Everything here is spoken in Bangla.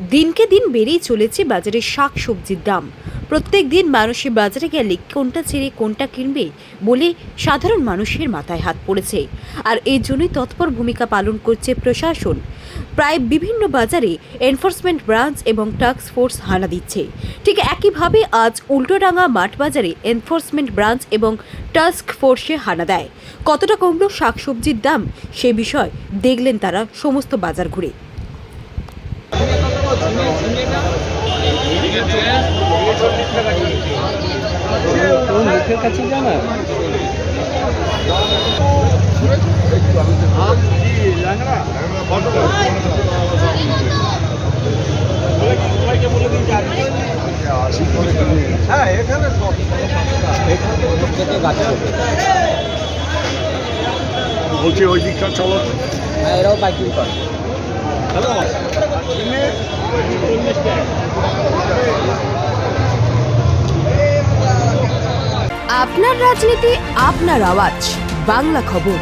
দিনকে দিন বেড়েই চলেছে বাজারে শাক সবজির দাম। প্রত্যেক দিন মানুষের বাজারে গেলে কোনটা ছেড়ে কোনটা কিনবে বলে সাধারণ মানুষের মাথায় হাত পড়েছে। আর এই জন্যই তৎপর ভূমিকা পালন করছে প্রশাসন। প্রায় বিভিন্ন বাজারে এনফোর্সমেন্ট ব্রাঞ্চ এবং টাস্ক ফোর্স হানা দিচ্ছে। ঠিক একইভাবে আজ উল্টোডাঙ্গা মাঠ বাজারে এনফোর্সমেন্ট ব্রাঞ্চ এবং টাস্ক ফোর্সে হানা দেয়। কতটা কমলো শাকসবজির দাম সে বিষয় দেখলেন তারা সমস্ত বাজার ঘুরে। মুখের কাছে জানা হ্যাঁ এখানে সব বলছি ওই দিকটা চলো। হ্যাঁ এরাও বাইকিং করে। আপনার রাজনীতি আপনার আওয়াজ বাংলা খবর